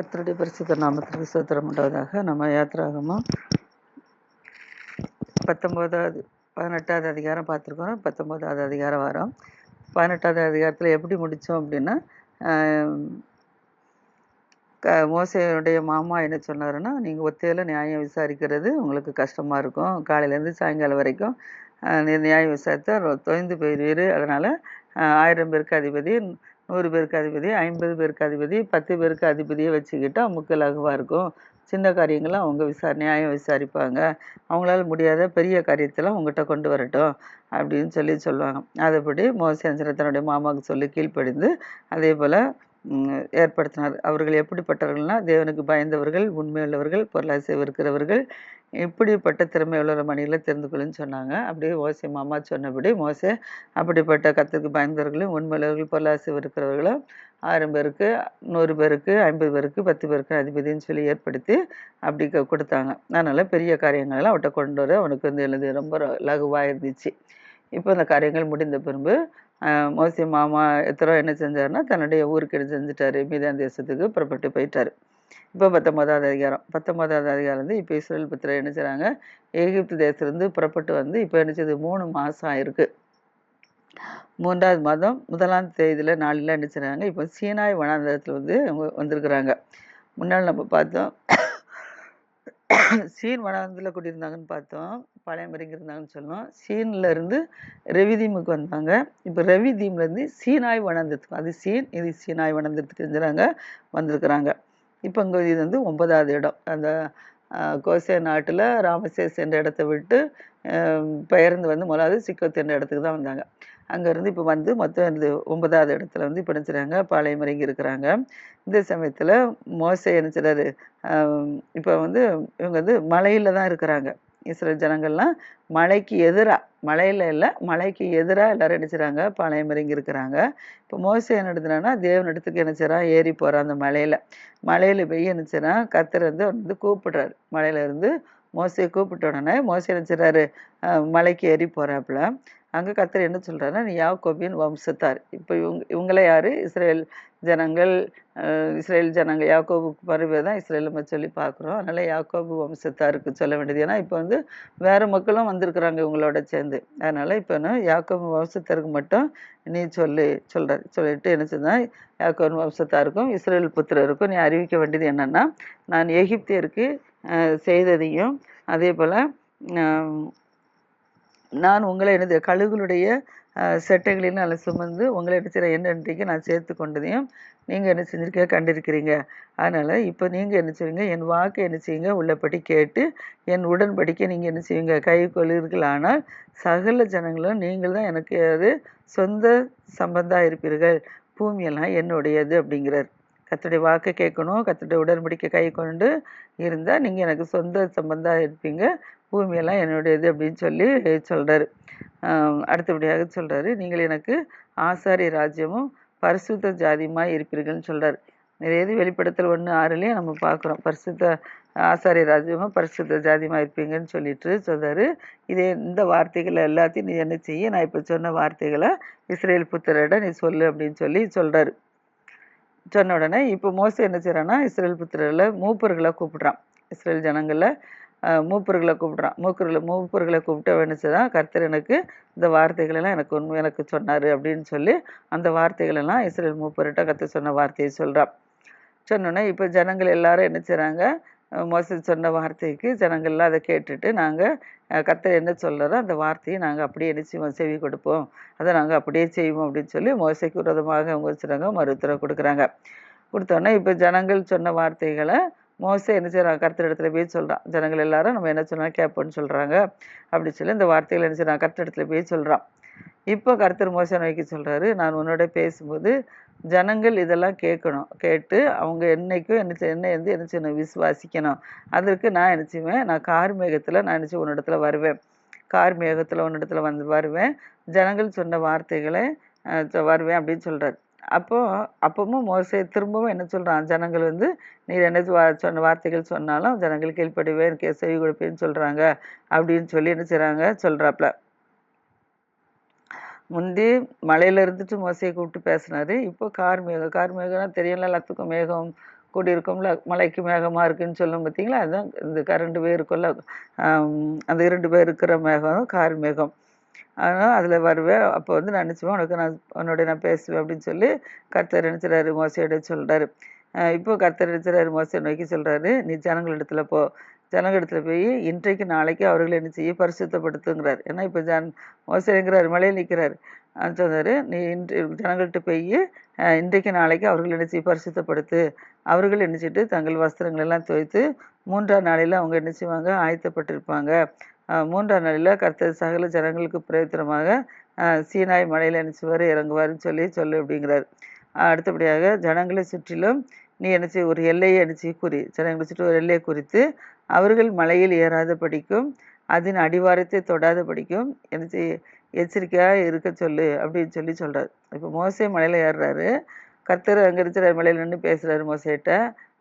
கத்தருடைய பரிசுத்த நாமத்திற்கு சோத்திரம் உண்டாவதாக. நம்ம யாத்திராகமும் பத்தொம்போதாவது பதினெட்டாவது அதிகாரம் பார்த்துருக்கோம் பத்தொம்போதாவது அதிகாரம் வரும். பதினெட்டாவது அதிகாரத்தில் எப்படி முடித்தோம் அப்படின்னா க மோசையுடைய மாமா என்ன சொன்னாருன்னா நீங்கள் ஒத்தையில் நியாயம் விசாரிக்கிறது உங்களுக்கு கஷ்டமாக இருக்கும். காலையிலேருந்து சாயங்காலம் வரைக்கும் நியாயம் விசாரித்தா தொய்ந்து போயிடுவீர் அதனால் ஆயிரம் பேருக்கு அதிபதி. நூறு பேருக்கு அதிபதி ஐம்பது பேருக்கு அதிபதி பத்து பேருக்கு அதிபதியை வச்சுக்கிட்டா முக்க இருக்கும். சின்ன காரியங்களும் அவங்க விசாரணையாக நியாயம் விசாரிப்பாங்க. அவங்களால முடியாத பெரிய காரியத்தெல்லாம் உங்கள்கிட்ட கொண்டு வரட்டும் அப்படின்னு சொல்லி சொல்லுவாங்க. அதுபடி மோசேந்திரன் தன்னுடைய மாமாவுக்கு சொல்லி கீழ்ப்படிந்து அதே போல் ஏற்படுத்தினார். அவர்கள் எப்படிப்பட்டவர்கள்னால் தேவனுக்கு பயந்தவர்கள் உண்மையுள்ளவர்கள் பொருளாசை இருக்கிறவர்கள் இப்படிப்பட்ட திறமை உள்ள மணிகளை தெரிந்து கொள்ளுன்னு சொன்னாங்க. அப்படியே மோசை மாமா சொன்னபடி மோசே அப்படிப்பட்ட கத்துக்கு பயந்தவர்களும் உண்மையுள்ளவர்கள் பொருளாசை இருக்கிறவர்களும் ஆயிரம் பேருக்கு நூறு பேருக்கு ஐம்பது பேருக்கு பத்து பேருக்கு அதிபதின்னு சொல்லி ஏற்படுத்தி அப்படி கொடுத்தாங்க. அதனால் பெரிய காரியங்களெல்லாம் அவட்ட கொண்டு வர அவனுக்கு வந்து எழுதி ரொம்ப லகுவாக இருந்துச்சு இப்போ அந்த காரியங்கள் முடிந்த பின்பு மோசி மாமா எத்தரோ என்ன செஞ்சாருன்னா தன்னுடைய ஊருக்கு என்ன செஞ்சுட்டாரு. மீதான் தேசத்துக்கு புறப்பட்டு போயிட்டார். இப்போ பத்தொன்பதாவது அதிகாரம். பத்தொன்பதாவது அதிகாரம் வந்து இப்போ இஸ்ரேல் புத்திரர் என்ன செய்கிறாங்க எகிப்து தேசத்துலேருந்து புறப்பட்டு வந்து இப்போ என்ன செய்யுது மூணு மாதம் ஆயிருக்கு. மூன்றாவது மாதம் முதலாம் தேதியில் நாளில் என்ன செய்கிறாங்க இப்போ சீனாய் வனாந்தரத்தில் வந்து அவங்க வந்திருக்கிறாங்க. முன்னால் நம்ம பார்த்தோம். சீன் வனாந்தில் குடியிருந்தாங்கன்னு பார்த்தோம். பழையம் இருந்தாங்கன்னு சொன்னோம் சீன்ல இருந்து ரெவிதீமுக்கு வந்தாங்க. இப்போ ரெவிதீம்லேருந்து சீனாய் வனந்தத்துக்கு அது சீன் இது சீனாய் வனாந்தரத்துக்கு செஞ்சுறாங்க வந்திருக்கிறாங்க. இப்போ இங்கே இது வந்து ஒன்பதாவது இடம். அந்த கோசே நாட்டில் ராமசேஸ் என்ற இடத்த விட்டு பெயர்ந்து வந்து முதலாவது சிக்கோத் என்ற இடத்துக்கு தான் வந்தாங்க. அங்கேருந்து இப்போ வந்து மொத்தம் இது ஒன்பதாவது இடத்துல வந்து இப்போ நினச்சிறாங்க. பாளையம் இறங்கி இருக்கிறாங்க. இந்த சமயத்தில் மோசை நினச்சிறாரு இப்போ வந்து இவங்க வந்து மலையில் தான் இருக்கிறாங்க. இஸ்ரேல் ஜனங்கள்லாம் மலைக்கு எதிராக மலையில் இல்லை மலைக்கு எதிராக எல்லாரும் நினச்சிறாங்க பாளையம் இறங்கி இருக்கிறாங்க. இப்போ மோசை என்ன எடுத்துனான்னா தேவன் இடத்துக்கு என்ன செய்றான்? ஏறி போகிறான் அந்த மலையில். மலையில் போய் என்ன கத்துறது வந்து அவர் வந்து கூப்பிடுறாரு. மலையில இருந்து மோசையை கூப்பிட்ட உடனே மோசை என்ன மலைக்கு ஏறி போகிறாப்புல அங்கே கத்தர் என்ன சொல்கிறாருன்னா நீ யாக்கோபியன் வம்சத்தார். இப்போ இவங்க இவங்களே யார்? இஸ்ரேல் ஜனங்கள் இஸ்ரேல் ஜனங்கள் யாக்கோபுக்கு பருவே தான் இஸ்ரேல் நம்ம சொல்லி பார்க்குறோம். அதனால் யாக்கோபு வம்சத்தாருக்கு சொல்ல வேண்டியது. ஏன்னா இப்போ வந்து வேறு மக்களும் வந்திருக்கிறாங்க இவங்களோட சேர்ந்து. அதனால் இப்போ என்ன யாக்கோபு வம்சத்தாருக்கு மட்டும் நீ சொல்லு சொல்கிற சொல்லிட்டு என்ன சொன்னால் யாக்கோபு வம்சத்தாருக்கும் இஸ்ரேல் புத்திரருக்கும் நீ அறிவிக்க வேண்டியது என்னென்னா நான் எகிப்தியருக்கு செய்ததையும் அதே போல் நான் உங்களை எனது கழுகுளுடைய செட்டைகளில் நல்ல சுமந்து உங்களை என்ன செய்கிற என்னன்றைக்கு நான் சேர்த்து கொண்டதையும் நீங்கள் என்ன செஞ்சிருக்க கண்டிருக்கிறீங்க. அதனால் இப்போ நீங்கள் என்ன செய்வீங்க என் வாக்கு என்ன செய்யுங்க உள்ளபடி கேட்டு என் உடன்படிக்கை நீங்கள் என்ன செய்வீங்க கை கொள்ளுவீர்கள் ஆனால் சகல ஜனங்களும் நீங்கள் தான் எனக்கு அது சொந்த சம்பந்தாக இருப்பீர்கள். பூமியெல்லாம் என்னுடையது அப்படிங்கிறார். கர்த்தருடைய வாக்கை கேட்கணும் கர்த்தருடைய உடன்படிக்கை கை கொண்டு இருந்தால் நீங்கள் எனக்கு சொந்த சம்பந்தாக இருப்பீங்க. பூமியெல்லாம் என்னுடையது அப்படின்னு சொல்லி சொல்கிறாரு அடுத்தபடியாக சொல்கிறாரு நீங்கள் எனக்கு ஆசாரி ராஜ்யமும் பரிசுத்த ஜாதியுமாக இருப்பீர்கள்னு சொல்கிறார் இது வெளிப்படுத்தல் ஒன்று ஆறுலேயே நம்ம பார்க்குறோம். பரிசுத்த ஆசாரிய ராஜ்யமும் பரிசுத்த ஜாதியமாக இருப்பீங்கன்னு சொல்லிட்டு சொல்கிறார் இதே இந்த வார்த்தைகள் எல்லாத்தையும் நீ என்ன செய்ய? நான் இப்போ சொன்ன வார்த்தைகளை இஸ்ரேல் புத்திரட நீ சொல்லு அப்படின்னு சொல்லி சொல்கிறாரு சொன்ன உடனே இப்போ மோசே என்ன செய்கிறான்னா இஸ்ரேல் புத்திரில் மூப்பர்களை கூப்பிடுறான். இஸ்ரேல் ஜனங்களை மூப்பர்களை கூப்பிடுறான். மூப்பர்களை மூப்பர்களை கூப்பிட்டு வேணுச்சுதான் கர்த்தர் எனக்கு இந்த வார்த்தைகளெல்லாம் எனக்கு உண்மை எனக்கு சொன்னார் அப்படின்னு சொல்லி அந்த வார்த்தைகளெல்லாம் இஸ்ரேல் மூப்பர்கிட்ட கர்த்தர் சொன்ன வார்த்தையை சொல்கிறான் சொன்னோன்னே இப்போ ஜனங்கள் எல்லாரும் என்ன செய்கிறாங்க அஹ், சொன்ன வார்த்தைக்கு ஜனங்கள்லாம் அதை கேட்டுட்டு நாங்கள் கர்த்தர் என்ன சொல்கிறோம் அந்த வார்த்தையை நாங்கள் அப்படியே என்ன செய்வோம்? செவி கொடுப்போம். அதை நாங்கள் அப்படியே செய்வோம் அப்படின்னு சொல்லி மோசைக்கு விரோதமாக அவங்க வச்சுறாங்க மறுத்துறவு கொடுக்குறாங்க. கொடுத்தோன்னே இப்போ ஜனங்கள் சொன்ன வார்த்தைகளை மோசை என்ன செய்றாங்க கருத்து இடத்துல போய் சொல்கிறான் ஜனங்கள் எல்லாரும் நம்ம என்ன சொன்னாலும் கேட்போம்னு சொல்கிறாங்க அப்படின்னு சொல்லி இந்த வார்த்தைகள் என்ன செய்றான் கருத்து இடத்துல போய் சொல்கிறான் இப்போ கர்த்தர் மோசே நோக்கி சொல்கிறாரு நான் உன்னோட பேசும்போது ஜனங்கள் இதெல்லாம் கேட்கணும். கேட்டு அவங்க என்னைக்கும் என்ன என்ன வந்து என்ன செய்யணும்? விசுவாசிக்கணும். அதற்கு நான் என்ன செய்வேன்? நான் கார் மேகத்தில் நான் நினச்சி உன்னிடத்துல வருவேன். கார் மேகத்தில் உன்னிடத்துல வந்து வருவேன். ஜனங்கள் சொன்ன வார்த்தைகளை வருவேன் அப்படின்னு சொல்கிறார் அப்போ அப்பவும் மோசை திரும்பவும் என்ன சொல்கிறான் ஜனங்கள் வந்து நீர் என்ன வா- சொன்ன வார்த்தைகள் சொன்னாலும் ஜனங்கள் கீழ்ப்படிவேன் கே செவி கொடுப்பேன்னு சொல்கிறாங்க அப்படின்னு சொல்லி என்ன செய்கிறாங்க சொல்கிறாப்புல முந்தி மலையில இருந்துட்டு மோசையை கூப்பிட்டு பேசினாரு. இப்போ கார் மேகம் கார் மேகம்னா தெரியல எல்லாத்துக்கும் மேகம் கூடியிருக்கும்ல மலைக்கு மேகமாக இருக்குன்னு சொல்லும் பார்த்தீங்களா? அதுதான் இந்த கரண்டு பேர் இருக்கும்ல அந்த இரண்டு பேர் இருக்கிற மேகம் கார் மேகம். அதனால் அதில் வருவேன். அப்போ வந்து நான் நினச்சிவேன் உனக்கு நான் உன்னோட நான் பேசுவேன் அப்படின்னு சொல்லி கர்த்தர் நினச்சிறாரு மோசையோட சொல்கிறாரு இப்போ கர்த்தர் நினச்சிறாரு மோசை நோக்கி சொல்கிறாரு நீ ஜனங்களிடத்துல போ. ஜனங்களிடத்துல போய் இன்றைக்கு நாளைக்கு அவர்களை என்ன செய்ய பரிசுத்தப்படுத்துங்கிறார். ஏன்னா இப்போ ஜன் மோசடிங்கிறார் மலையில் நிற்கிறார் சொன்னார் நீ இன்று ஜனங்கள்கிட்ட போய் இன்றைக்கு நாளைக்கு அவர்கள் என்ன செய்ய பரிசுத்தப்படுத்து. அவர்கள் என்ன தங்கள் வஸ்திரங்கள் எல்லாம் துவைத்து மூன்றாம் நாளில் அவங்க என்ன செய்வாங்க ஆயத்தப்பட்டிருப்பாங்க. மூன்றாம் நாளில் கர்த்தர் சகல ஜனங்களுக்கு பிரயோஜனமாக சீனாய் மலையில் நினச்சிவார் இறங்குவார்னு இறங்குவாருன்னு சொல்லி சொல்லு அப்படிங்கிறார். அடுத்தபடியாக ஜனங்களை சுற்றிலும் நீ என்ன செய்ய ஒரு எல்லையை என்ன செய்ய குறி. ஜனங்களை சுற்றி ஒரு எல்லையை குறித்து அவர்கள் மலையில் ஏறாத படிக்கும் அதன் அடிவாரத்தை தொடாத படிக்கும் எனக்கு எச்சரிக்கையாக இருக்க சொல்லு அப்படின்னு சொல்லி சொல்கிறார் இப்போ மோசே மலையில் ஏறுறாரு. கர்த்தர் அங்கே இருக்கிற மலையில் நின்று பேசுகிறாரு மோசேட்ட.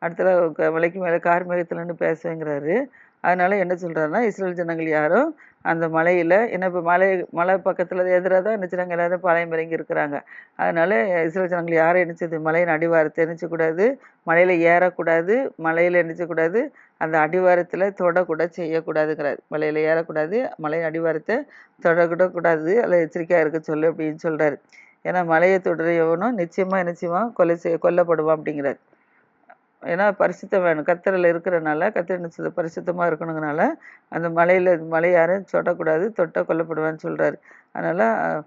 அடுத்த மலைக்கு மேலே கார் மேகத்தில் நின்று பேசுவேங்கிறாரு. அதனால் என்ன சொல்கிறாருன்னா இஸ்ரேல் ஜனங்கள் யாரும் அந்த மலையில் என்ன இப்போ மலை மலை பக்கத்தில் எதிராக தான் நினைச்சாங்க எல்லாரும் பாளையம் இறங்கி இருக்கிறாங்க. அதனால் இஸ்ரேல் ஜனங்கள் யாரும் நினைச்சது மலையின் அடிவாரத்தை நினச்சக்கூடாது மலையில் ஏறக்கூடாது மலையில் நினச்சக்கூடாது அந்த அடிவாரத்தில் தொடக்கூட செய்யக்கூடாதுங்கிறார். மலையில் ஏறக்கூடாது மலை அடிவாரத்தை தொடக்கூட கூடாது அதில் எச்சரிக்கையாக இருக்க சொல்லு அப்படின்னு சொல்கிறாரு ஏன்னா மலையை தொடர எவனும் நிச்சயமாக நிச்சயமாக கொலை செய்ய கொல்லப்படுவான் அப்படிங்கிறார். ஏன்னா பரிசுத்தம் வேணும். கத்தரில் இருக்கிறனால கத்தர் நிச்சயத்தை பரிசுத்தமாக இருக்கணுங்கனால அந்த மலையில் மலை யாரும் தொடக்கூடாது தொட்ட கொல்லப்படுவான்னு சொல்கிறாரு அதனால்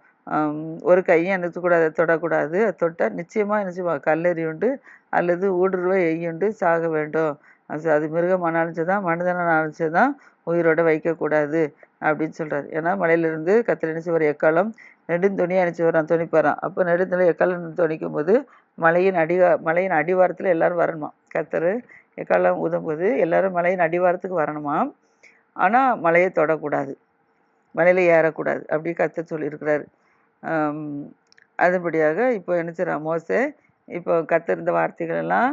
ஒரு கையும் நிறுத்தக்கூடாது தொடக்கூடாது. அது தொட்டால் நிச்சயமாக நிச்சயமாக கல்லறி உண்டு அல்லது ஊடுருவ எய்யுண்டு சாக வேண்டும். அது அது மிருகம் அணைச்சதான் மனிதனை தான் உயிரோட வைக்கக்கூடாது அப்படின்னு சொல்கிறார் ஏன்னா மலையிலிருந்து கத்திர நினைச்சு ஒரு எக்காலம் நெடுந்துணி அணிச்சு வரான் துணிப்பாரான் அப்போ நெடுந்துணி எக்காலம் துணிக்கும் போது மலையின் அடி மலையின் அடிவாரத்தில் எல்லாரும் வரணுமா கத்தர் எக்காலம் ஊதும்போது எல்லாரும் மலையின் அடிவாரத்துக்கு வரணுமா? ஆனால் மலையை தொடக்கூடாது. மலையில் ஏறக்கூடாது. அப்படி கத்த சொல்லியிருக்கிறாரு. அதுபடியாக இப்போ என்ன செய்றான் மோசே? இப்போ கத்திருந்த வார்த்தைகள் எல்லாம்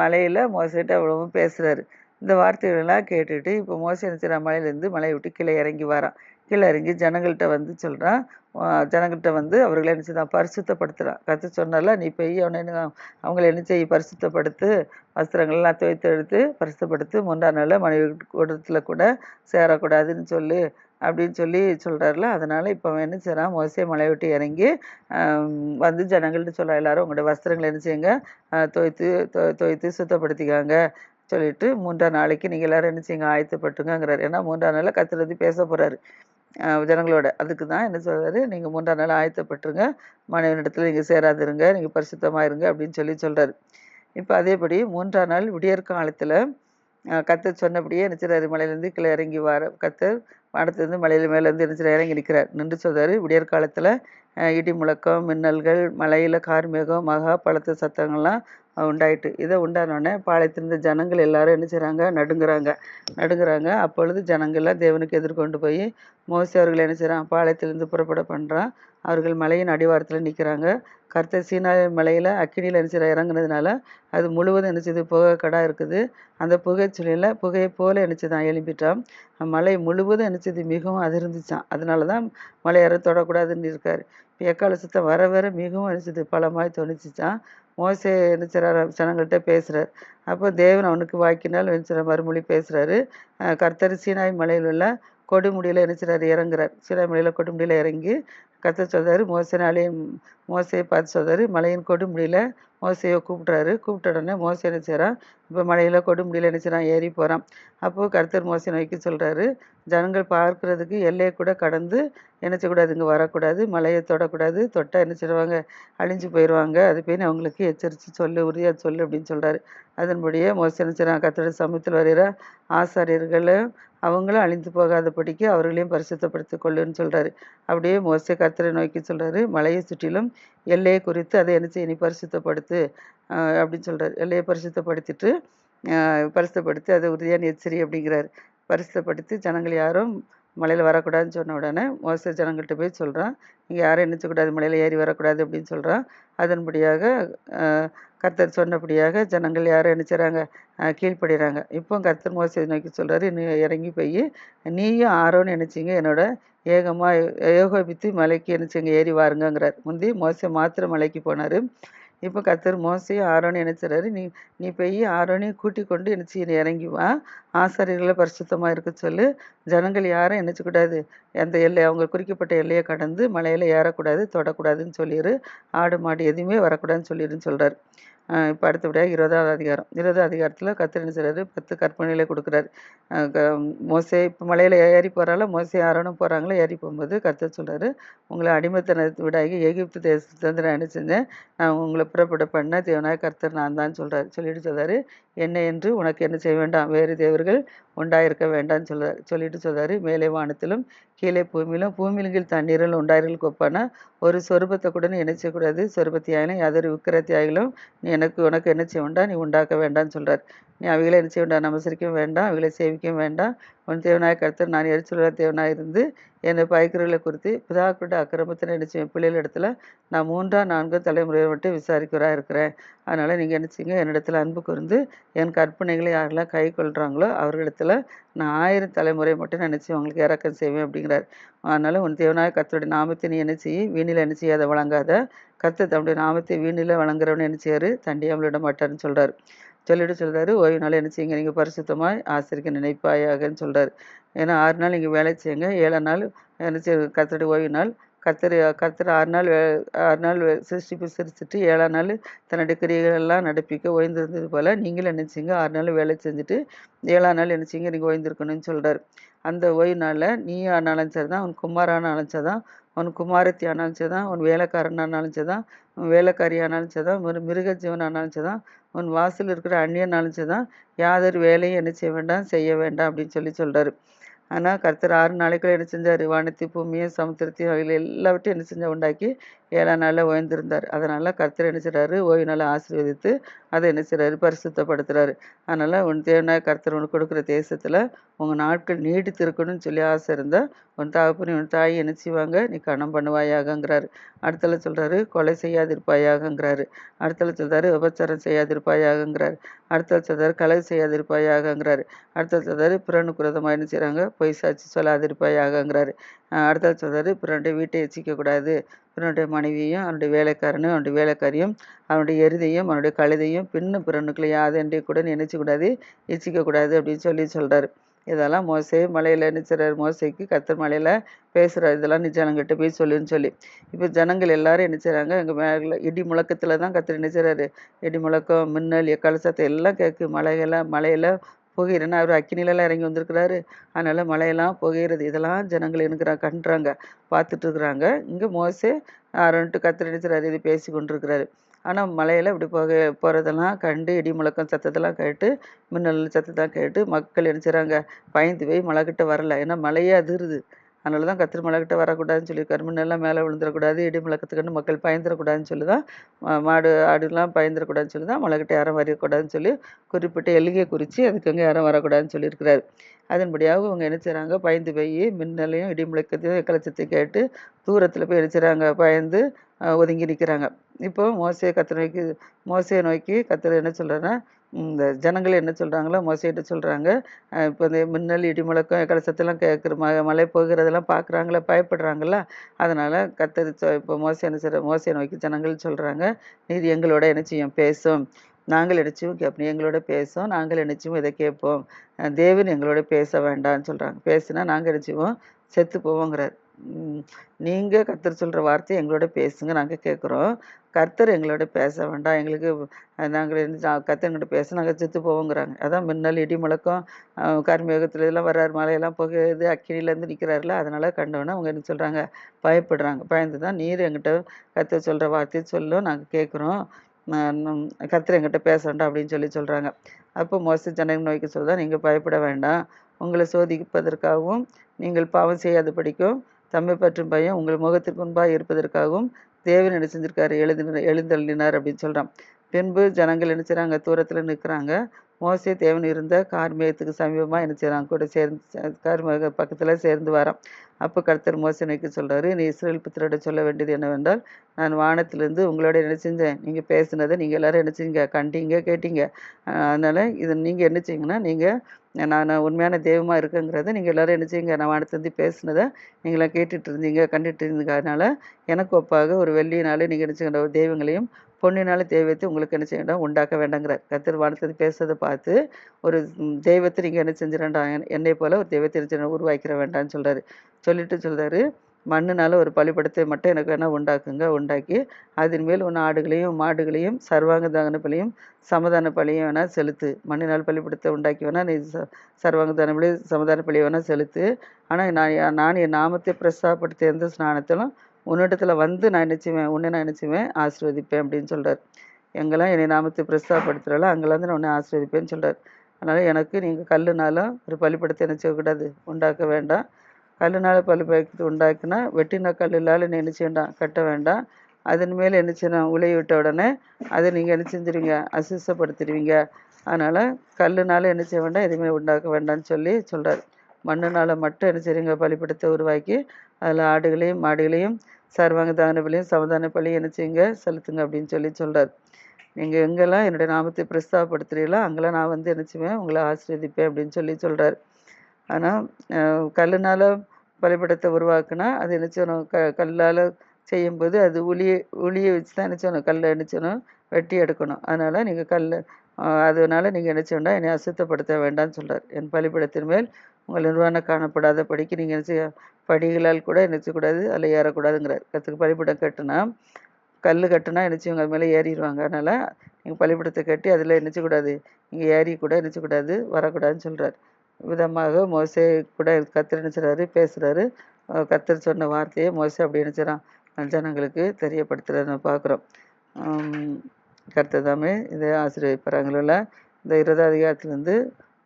மலையில் மோசைகிட்ட அவ்வளவும் பேசுகிறாரு இந்த வார்த்தைகள் எல்லாம் கேட்டுட்டு இப்போ மோசை என்ன செய்றான் மலையிலேருந்து மலையை விட்டு கீழே இறங்கி வரான். கீழே இறங்கி ஜனங்கள்கிட்ட வந்து சொல்கிறான் ஜனங்கள்கிட்ட வந்து அவர்களை என்ன செய்தான்? பரிசுத்தப்படுத்துகிறான் கற்று சொன்னால நீ போய் அவனை என்ன அவங்கள என்ன செய்ய பரிசுத்தப்படுத்து. வஸ்திரங்கள்லாம் துவைத்து எடுத்து பரிசுத்தப்படுத்து. மூன்றாம் நாளில் மனைவி கூட்டத்தில் கூட சேரக்கூடாதுன்னு சொல்லு அப்படின்னு சொல்லி சொல்கிறாருல அதனால் இப்போ அவன் என்ன செய்கிறான் மோசே மலை விட்டு இறங்கி வந்து ஜனங்கள்கிட்ட சொல்ல எல்லாரும் உங்களோட வஸ்திரங்களை என்ன செய்யுங்க? துவைத்து துவைத்து சுத்தப்படுத்திக்காங்க. சொல்லிட்டு மூன்றாம் நாளைக்கு நீங்கள் எல்லாரும் என்ன செய்யுங்க? ஆயத்தப்பட்டுங்கிறார் ஏன்னா மூன்றாம் நாளில் கத்துறது பேச போகிறாரு ஜனங்களோட. அதுக்கு தான் என்ன சொல்கிறாரு நீங்கள் மூன்றாம் நாள் ஆயத்தப்பட்டுருங்க. மனைவினிடத்தில் நீங்கள் சேராதிருங்க. நீங்கள் பரிசுத்தமாக இருங்க. அப்படின்னு சொல்லி சொல்கிறாரு இப்போ அதேபடி மூன்றாம் நாள் விடியற் காலத்தில் கத்தர் சொன்னபடியே நினைச்சிறாரு மலையிலேருந்து கீழே இறங்கி வர கத்தர் வானத்துலேருந்து மலையில மேலேருந்து நினைச்சிற இறங்கி நிற்கிறார் நின்று சொல்கிறாரு விடியற் காலத்தில் இடி முழக்கம் மின்னல்கள் மலையில் கார்மேகம் மகா பழத்த சத்தங்கள்லாம் உண்டாயிட்டு. இதை உண்டானோடனே பாளையத்திலிருந்த ஜனங்கள் எல்லாரும் என்ன செய்கிறாங்க நடுங்குறாங்க. நடுங்குறாங்க. அப்பொழுது ஜனங்கள்லாம் தேவனுக்கு எதிர்கொண்டு போய் மோசி அவர்கள் என்ன செய்கிறான் பாளையத்திலிருந்து புறப்பட பண்ணுறான் அவர்கள் மலையின் அடிவாரத்தில் நிற்கிறாங்க கர்த்தர் சீனா மலையில் அக்கினியில் என்ன இறங்குனதுனால அது முழுவதும் என்ன செய்யுது புகை கடா இருக்குது. அந்த புகை புகையை போல என்னச்சுதான் எழும்பிட்டான். மலை முழுவதும் என்னச்சது மிகவும் அதிர்ந்துச்சான் அதனால தான் மலை ஏற தொடக்கூடாதுன்னு இருக்கார். இப்போ எக்கால சுத்தம் வர வர மிகவும் என்னச்சது பலமாய் தொனிச்சிச்சான் மோசே என்ன செய்கிறார் ஜனங்கள்கிட்ட பேசுகிறார் அப்போ தேவன் அவனுக்கு வாக்கினால் என்ன மறுமொழி பேசுகிறாரு கர்த்தர் சீனாய் மலையில் உள்ள கொடுமுடியில் என்ன செய்றாரு? இறங்குறார். சீனாய் மலையில் கொடுமுடியில் இறங்கி கர்த்தர் சொல்றாரு மோசனாலே மோசையை பார்த்து சொல்றாரு மலையின் கொடுமுடியில் மோசையை கூப்பிட்றாரு. கூப்பிட்ட உடனே மோசை என்ன இப்போ மலையில் கொடுமுடியில் என்ன செய்றான் ஏறி போகிறான் அப்போது கர்த்தர் மோசை நோக்கி சொல்கிறாரு ஜனங்கள் பார்க்குறதுக்கு எல்லையை கூட கடந்து என்ன செய்யக்கூடாது? இங்கே வரக்கூடாது. மலையை தொடக்கூடாது. தொட்டால் என்ன செய்வாங்க? அழிஞ்சு போயிடுவாங்க அது போய் அவங்களுக்கு எச்சரித்து சொல்லு உறுதியாக சொல்லு அப்படின்னு சொல்கிறாரு அதன்படியே மோசை என்ன செய்றான் கர்த்தருடைய சமூகத்தில் வருகிற ஆசாரியர்களும் அவங்களும் அழிந்து போகாதபடிக்கு அவர்களையும் பரிசுத்தப்படுத்திக் கொள்ளுன்னு சொல்கிறாரு அப்படியே மோசை கர்த்தரை நோக்கி சொல்கிறாரு மலையை சுற்றிலும் எல்லையை குறித்து அதை என்ன செய்ய நீ பரிசுத்தப்படுத்து. பரிசுத்தப்படுத்து அப்படின்னு சொல்கிறார் எல்லையை பரிசுத்தப்படுத்திட்டு பரிசுத்தப்படுத்தி அதை உறுதியான எச்சரி அப்படிங்கிறார். பரிசுத்தப்படுத்தி ஜனங்கள் யாரும் மலையில் வரக்கூடாதுன்னு சொன்ன உடனே மோச ஜனங்கள்கிட்ட போய் சொல்கிறான் நீங்கள் யாரும் என்ன மலையில் ஏறி வரக்கூடாது அப்படின்னு சொல்கிறான் அதன்படியாக கர்த்தர் சொன்னபடியாக ஜனங்கள் யாரும் என்ன கீழ்ப்படுறாங்க. இப்போ கர்த்தர் மோசை நோக்கி சொல்கிறாரு நீ இறங்கி போய் நீயும் ஆரோன்னு நினச்சிங்க என்னோட ஏகமாக ஏகோபித்து மலைக்கு நினச்சிங்க ஏறி வாருங்கங்கிறார். முந்தி மோசை மாத்திரம் மலைக்கு போனார். இப்போ கத்தர் மோசையும் ஆரோனையும் என்ன நீ நீ போய் ஆரோனையும் கூட்டி கொண்டு என்ன இறங்கி வா. ஆசாரியர்களை பரிசுத்தமாக இருக்க சொல்லு. ஜனங்கள் யாரும் என்னச்சக்கூடாது அந்த எல்லை அவங்க குறிக்கப்பட்ட எல்லையை கடந்து மலையில் ஏறக்கூடாது தொடக்கூடாதுன்னு சொல்லிடு ஆடு மாடு எதுவுமே வரக்கூடாதுன்னு சொல்லிடுன்னு சொல்கிறார் இப்போ அடுத்தபடியாக இருபதாவது அதிகாரம். இருபதாவது அதிகாரத்தில் கத்தர் என்ன செய்கிறாரு பத்து கற்பனைகளை கொடுக்குறாரு. க- மோசே இப்போ மலையில் ஏறி போகிறால மோசே ஆரோனும் போகிறாங்களோ ஏறி போகும்போது கத்தர் சொல்கிறார் உங்களை அடிமைத்தனத்தை விடாகி எகிப்து தேசத்துலேருந்து நான் என்ன செஞ்சேன் நான் உங்களை புறப்பட பண்ண தேவனாக கர்த்தர் நான் தான் சொல்கிறார் சொல்லிட்டு சொல்கிறாரு என்ன என்று உனக்கு என்ன செய்ய வேண்டாம்? வேறு தேவர்கள் உண்டாயிருக்க வேண்டாம்னு சொல்கிறார் சொல்லிட்டு சொல்கிறாரு மேலே வானத்திலும் கீழே பூமியிலும் பூமியிலும் கீழ் தண்ணீரில் உண்டாயிருகளுக்கு கொப்பான ஒரு சொருபத்தை கூட நீ என்ன செய்யக்கூடாது. சொருபத்தியாயிலும் யாதொரு விக்கிரத்தியாயிலும் நீ எனக்கு உனக்கு என்ன செய்ய வேண்டாம்? நீ உண்டாக்க வேண்டாம்னு சொல்கிறார் நீ அவைகளை என்ன செய்ய வேண்டாம் நமசரிக்கவும் வேண்டாம் அவைகளை சேவிக்கவும் வேண்டாம். உன் தேவனாய் கருத்தர் நான் எரிச்சலுள்ள தேவனாக இருந்து என்னை பயக்கிறவர்களை குறித்து பிதாக்களுடைய அக்கிரமத்தில் நினைச்ச என் பிள்ளைகள் இடத்துல நான் மூன்றாம் நான்கு தலைமுறையை மட்டும் விசாரிக்கிறா இருக்கிறேன். அதனால் நீங்கள் என்ன செய்யுங்க? என்னிடத்துல அன்பு கூர்ந்து என் கற்பனைகளை யாரெல்லாம் கை கொள்கிறாங்களோ அவர்களிடத்துல நான் ஆயிரம் தலைமுறை மட்டும் நினச்சி அவங்களுக்கு இறக்கம் செய்வேன் அப்படிங்கிறார். அதனால் உன் தேவனாய கர்த்தருடைய நாமத்தை நீ என்ன செய்ய வீணில் என்ன செய்யாத வழங்காத. கர்த்தர் தம்முடைய நாமத்தை வீணில் வழங்குறவன் என்ன செய்யாரு தண்டியாமல் விட மாட்டார்னு சொல்கிறார் சொல்லிட்டு சொல்கிறாரு ஓய்வு நாள் என்ன செய்யுங்க? நீங்கள் பரிசுத்தமாக ஆசிரிக்க நினைப்பாயாகன்னு சொல்கிறார் ஏன்னா ஆறு நாள் நீங்கள் வேலை செய்யுங்க ஏழாம் நாள் என்ன செய்ய கத்தடி ஓய்வு நாள். கத்தர் கத்தர் ஆறு நாள் வே- ஆறு நாள் வே- சிருஷ்டிப்பு சிரிச்சிட்டு ஏழாம் நாள் தன்னுடைய கிரியைகளெல்லாம் நடப்பிக்க ஓய்ந்திருந்தது போல் நீங்களும் நினச்சிங்க ஆறு நாள் வேலை செஞ்சுட்டு ஏழாம் நாள் நினச்சிங்க நீங்கள் ஓய்ந்திருக்கணும்னு சொல்கிறார் அந்த ஓய்வு நாளில் நீ ஆனாலும் சரி தான் உன் குமாரான சரி தான் உன் குமாரத்தி ஆனாலும் சரி தான் உன் வேலைக்காரன் ஆனாலும் வேலைக்காரியானாலும் சரி தான் ஒரு மிருக ஜீவன் ஆனாலும் சரி தான் உன் வாசல் இருக்கிற அந்நியனாலும் சரி தான் யாதொரு வேலையும் என்ன செய்ய வேண்டாம் செய்ய வேண்டாம் அப்படின்னு சொல்லி சொல்கிறாரு ஆனால் கர்த்தர் ஆறு நாளைக்குள்ள என்ன செஞ்சார்? வானத்தை பூமியும் சமுத்திரத்தையும் வகையில் எல்லாவற்றையும் என்ன செஞ்சால் உண்டாக்கி ஏழாம் நாளில் ஓய்ந்திருந்தார். அதனால் கர்த்தர் என்ன செய்கிறாரு ஓய்வு நாளை ஆசீர்வதித்து அதை என்ன செய்கிறாரு பரிசுத்தப்படுத்துறாரு. அதனால் உன் தேவனாய் கர்த்தர் உனக்கு கொடுக்குற தேசத்தில் உங்கள் நாட்கள் நீடித்து இருக்கணும்னு சொல்லி ஆசை இருந்தால் உன் தகப்பனையும் உன் தாய் என்ன செய்வாங்க? நீ கணம் பண்ணுவாயாகங்கிறாரு. அடுத்தல சொல்கிறாரு கொலை செய்யாதிருப்பாயாகங்கிறாரு. அடுத்தல சொல்கிறாரு விபச்சாரம் செய்யாதிருப்பாயாகங்கிறாரு. அடுத்தல சொல்கிறாரு கலை செய்யாதிருப்பாயாகங்கிறாரு. அடுத்தல சொல்கிறாரு பிறனுக்கு விரோதமாக என்ன செய்கிறாங்க பொய் சாட்சி சொல்லாதிருப்பாயாகங்கிறாரு. அடுத்தது சொல்கிறாரு பிறனுடைய வீட்டை எச்சிக்கக்கூடாது பிறனுடைய மனைவியையும் அவனுடைய வேலைக்காரனும் அவனுடைய வேலைக்காரியும் அவனுடைய எருதையும் அவனுடைய கழுதையும் பின்னும் பிறனுக்குள்ள யாதென்றே கூட நினைச்சிக்கூடாது எச்சிக்கக்கூடாது அப்படின்னு சொல்லி சொல்கிறாரு இதெல்லாம் மோசே மலையில் நினைச்சார் மோசைக்கு கத்தர் மலையில் பேசுகிறார் இதெல்லாம் நீ ஜனங்கிட்ட போய் சொல்லுன்னு சொல்லி. இப்போ ஜனங்கள் எல்லாரும் என்ன எங்கள் மேலே இடி முழக்கத்தில் தான் கத்தர் நினைச்சாரு இடி முழக்கம் மின்னல் எக்கால சத்தம் எல்லாம் கேட்கு மலையெல்லாம் மலையில் புகையிறன்னா அவர் அக்கினிலெல்லாம் இறங்கி வந்திருக்கிறாரு. அதனால மழையெல்லாம் புகையிறது இதெல்லாம் ஜனங்கள் எனக்குறா கண்டுறாங்க பார்த்துட்டு இருக்கிறாங்க இங்கே மோசே ஆரோன்ட்டு கத்தர் இது பேசி கொண்டிருக்கிறாரு. ஆனால் மலையில் இப்படி போக போகிறதெல்லாம் கண்டு இடி முழக்கம் சத்தத்தெல்லாம் கேட்டு மின்னல் சத்தத்தெல்லாம் கேட்டு மக்கள் என்ன செய்கிறாங்க பயந்து போய் மலை கிட்ட வரல. ஏன்னா மலையே அதிருது. அதனால தான் கத்திரி மலைக்கிட்ட வரக்கூடாதுன்னு சொல்லியிருக்காரு. மின்னெல்லாம் மேலே விழுந்துடக்கூடாது இடி முழக்கத்துக்கு மக்கள் பயந்துடக்கூடாதுன்னு சொல்லி தான் மாடு ஆடுலாம் பயந்துடக்கூடாதுன்னு சொல்லி தான் மலை யாரும் வரக்கூடாதுன்னு சொல்லி குறிப்பிட்ட எல்லையை குறித்து அதுக்கு அங்கே யாரும் வரக்கூடாதுன்னு சொல்லியிருக்கிறாரு. அதன்படியாக அவங்க என்ன செய்கிறாங்க பயந்து போய் மின்னலையும் இடி முழக்கத்தையும் எக்கலச்சத்தையும் கேட்டு தூரத்தில் போய் என்ன பயந்து ஒதுங்கி நிற்கிறாங்க இப்போ மோசையை கத்திர நோக்கி மோசையை நோக்கி கத்திர என்ன சொல்கிறேன்னா இந்த ஜனங்கள் என்ன சொல்கிறாங்களோ மோசையிட்ட சொல்கிறாங்க இப்போ இந்த மின்னல் இடி முழக்கம் எக்கலசத்தெல்லாம் கேட்குற ம மழை போகிறதெல்லாம் பார்க்குறாங்களே பயப்படுறாங்களா? அதனால் கத்தரி இப்போ மோசை என்ன செய்கிற மோசையை நோக்கி ஜனங்கள் சொல்கிறாங்க இது எங்களோட என்ன செய்யும் பேசும். நாங்கள் நினைச்சும் கேட்போம் எங்களோட பேசும் நாங்கள் நினைச்சும் இதை கேட்போம். தேவன் எங்களோட பேச வேண்டாம்னு சொல்கிறாங்க பேசுனா நாங்கள் நினைச்சுவோம் செத்து போவோங்கிறார். நீங்கள் கத்தர் கர்த்தர் சொல்ற வார்த்தை எங்களோட பேசுங்க. நாங்கள் கேட்குறோம் கர்த்தர் எங்களோட பேச வேண்டாம். எங்களுக்கு நாங்கள் என்ன கர்த்தர் எங்கிட்ட பேச நாங்கள் செத்து போவோங்கிறாங்க. அதான் மின்னல் இடி முழக்கம் அஹ் இதெல்லாம் வர்றாரு. மலையெல்லாம் புகையுது அக்கினிலேருந்து நிற்கிறாருல அதனால் கண்டவொன்னே அவங்க என்ன சொல்கிறாங்க பயப்படுறாங்க. பயந்து தான் நீர் எங்கிட்ட கர்த்தர் சொல்கிற வார்த்தையை சொல்லும். நாங்கள் கேட்குறோம் கர்த்தர் எங்கிட்ட பேச வேண்டாம் அப்படின்னு சொல்லி சொல்கிறாங்க அப்போ மோச ஜனங்கள் நோய்க்கு சொல்லுதான் நீங்கள் பயப்பட வேண்டாம். உங்களை சோதிப்பதற்காகவும் நீங்கள் பாவம் செய்யாதபடிக்கும் தம்மை பற்றும் பயம் உங்கள் முகத்திற்கு முன்பாக இருப்பதற்காகவும் தேவன் என்ன செஞ்சிருக்காரு? எழுந்தள்ளினார் அப்படின்னு சொல்றான். பின்பு ஜனங்கள் என்ன செய்கிறாங்க தூரத்தில் நிற்கிறாங்க மோசே தேவன் இருந்த கார்மேகத்துக்கு சமீபமாக என்ன செய்கிறாங்க கூட சேர்ந்து கார்மேக பக்கத்தில் சேர்ந்து வரான். அப்போ கர்த்தர் நினைக்க சொல்கிறார் நீ இஸ்ரேல் புத்திரோட சொல்ல வேண்டியது என்னவென்றால் நான் வானத்திலேருந்து உங்களோட என்ன செஞ்சேன்? பேசினதை பேசுனதை நீங்க எல்லாரும் என்ன செஞ்சீங்க? கண்டீங்க கேட்டீங்க. அதனால் இது நீங்கள் என்ன செய்யுங்கன்னா நீங்கள் நான் உண்மையான தெய்வமாக இருக்குங்கிறத நீங்கள் எல்லோரும் என்ன செய்யுங்க? நான் வானத்திலேருந்து பேசுனதை நீங்களாம் கேட்டுட்டு இருந்தீங்க கண்டுட்டு இருந்தீங்க. அதனால் எனக்கு ஒப்பாக ஒரு வெள்ளியினாலே நீங்கள் நினச்சிக்கிற ஒரு தெய்வங்களையும் பொன்னினால தெய்வத்தை உங்களுக்கு என்ன செய்யணும் உண்டாக்க வேண்டாங்கிறார் கத்தர் வானத்தை பேசுறதை பார்த்து ஒரு தெய்வத்தை நீங்கள் என்ன செஞ்சிடண்டா என்னை போல ஒரு தெய்வத்தை என்ன உருவாக்கிற வேண்டாம்னு சொல்கிறாரு சொல்லிட்டு சொல்கிறாரு மண்ணுனால ஒரு பழிப்படத்தை மட்டும் எனக்கு வேணால் உண்டாக்குங்க உண்டாக்கி அதன் மேல் உன் ஆடுகளையும் மாடுகளையும் சர்வாங்க தகன பலியும் சமதான பலியும் வேணால் செலுத்து. மண்ணினால் பழிப்படத்தை உண்டாக்கி வேணால் நீ சர்வாங்க தகன பலி சமதான பலியை வேணால் செலுத்து. ஆனால் நான் நான் என் நாமத்தை பிரசாப்படுத்த எந்த ஸ்நானத்திலும் உன்னிடத்துல வந்து நான் நினச்சிவேன் உன்னை நான் நினச்சிவேன் ஆசீர்வதிப்பேன் அப்படின்னு சொல்கிறார் எங்கெல்லாம் என்னை நாமத்தை பிரஸ்தாப்படுத்துகிறாளோ அங்கெல்லாம் வந்து நான் உன்னை ஆசீர்வதிப்பேன்னு சொல்கிறார் அதனால் எனக்கு நீங்கள் கல்லுனாலும் ஒரு பழிப்படத்தை என்ன உண்டாக்க வேண்டாம். கல்லுனால பலிப்படத்தை உண்டாக்குனா வெட்டின கல்லுனால நினச்சி வேண்டாம் செய்யண்டாம் கட்ட வேண்டாம். அதன் மேலே என்ன செய்யணும்? உலைய விட்ட உடனே அதை நீங்கள் என்ன செஞ்சிருவீங்க? அசுத்தப்படுத்திடுவீங்க அதனால் கல்லுனால என்ன செய்ய வேண்டாம்? எதுவுமே உண்டாக்க வேண்டாம்னு சொல்லி சொல்கிறார் மண்ணுனால மட்டும் என்ன செய்றீங்க? பலிப்படத்தை உருவாக்கி அதில் ஆடுகளையும் மாடுகளையும் சர்வாங்க தான பலியும் சமதான பலியும் என்ன செய்யுங்க? செலுத்துங்க அப்படின்னு சொல்லி சொல்கிறார் நீங்கள் எங்கெல்லாம் என்னுடைய நாமத்தை பிரஸ்தாவப்படுத்துறீங்களோ அங்கெல்லாம் நான் வந்து என்ன செய்வேன்? உங்களை ஆசீர்வதிப்பேன் அப்படின்னு சொல்லி சொல்கிறார் ஆனால் கல்லுனால் பலிப்படத்தை உருவாக்குனா அது என்ன செய்யணும்? க கல்லால் செய்யும்போது அது உளிய உளியை வச்சு தான் என்ன செய்யணும்? கல்லை என்ன செய்யணும்? வெட்டி எடுக்கணும். அதனால் நீங்கள் கல் அதனால நீங்கள் என்ன செய்யணும் என்னை அசுத்தப்படுத்த வேண்டாம்னு சொல்கிறார் என் பலிப்படத்தின் மேல் உங்கள் நிர்வாணம் காணப்படாத படிக்கு நீங்கள் என்ன செய்ய படிகளால் கூட என்ன செய்யக்கூடாது அதில் ஏறக்கூடாதுங்கிறார். கற்றுக்கு பலிபடம் கட்டுனா கல் கட்டுனா என்ன செய்வாங்க? அது மேலே ஏறிடுவாங்க அதனால் நீங்கள் பலிபடத்தை கட்டி அதில் என்ன செய்யக்கூடாது? நீங்கள் ஏறி கூட என்ன செய்யக்கூடாது? வரக்கூடாதுன்னு சொல்கிறார் விதமாக மோசே கூட கத்தர் என்ன பேசுகிறாரு கத்தர் சொன்ன வார்த்தையை மோசே அப்படி என்ன செய்றான்? ஜனங்களுக்கு தெரியப்படுத்துறத பார்க்குறோம். கர்த்தர் தாமே இதை ஆசீர்வதிப்பாங்கள இந்த இருபது அதிகாரத்துலேருந்து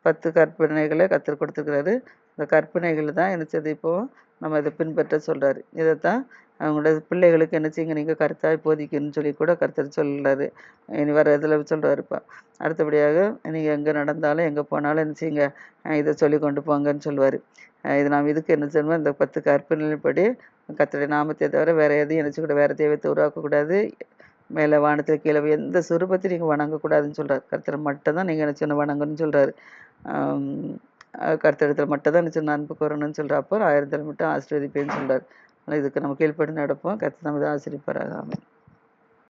பத்து கற்பனைகளை கற்றுக் கொடுத்துருக்கிறாரு. இந்த கற்பனைகள் தான் என்னச்சது செய்யுது நம்ம இதை பின்பற்ற சொல்றாரு. இதைத்தான் அவங்களோட பிள்ளைகளுக்கு என்ன செய்யுங்க நீங்கள் கருத்தாக போதிக்கணும்னு சொல்லி கூட கருத்தர் சொல்கிறாரு இனி வர இதில் சொல்லுவாருப்பா அடுத்தபடியாக நீங்கள் எங்கே நடந்தாலும் எங்கே போனாலும் என்ன செய்யுங்க இதை சொல்லி கொண்டு போங்கன்னு சொல்லுவார். இது நாம் இதுக்கு என்ன செய்யணும் இந்த பத்து கற்பனைப்படி கர்த்தருடைய நாமத்தை தவிர வேறு எதையும் என்ன கூட வேறு தெய்வத்தை உருவாக்கக்கூடாது. மேலே வானத்தில் கீழே எந்த சுரூபத்தையும் நீங்கள் வணங்கக்கூடாதுன்னு சொல்கிறார் கருத்தரை மட்டும் தான் நீங்கள் என்ன செய்யணும் வணங்கணும்னு சொல்கிறாரு ஆம், மட்டும் தான் என்ன அன்பு அன்பு சொல்கிற அப்போ ஆயிரத்தில் மட்டும் ஆசீர்வதிப்பேன்னு சொல்கிறார் ஆனால் இதுக்கு நம்ம கீழ்ப்பட்டு நடப்போம். கர்த்தர் தான் ஆசிரியப்பாராக ஆமென்.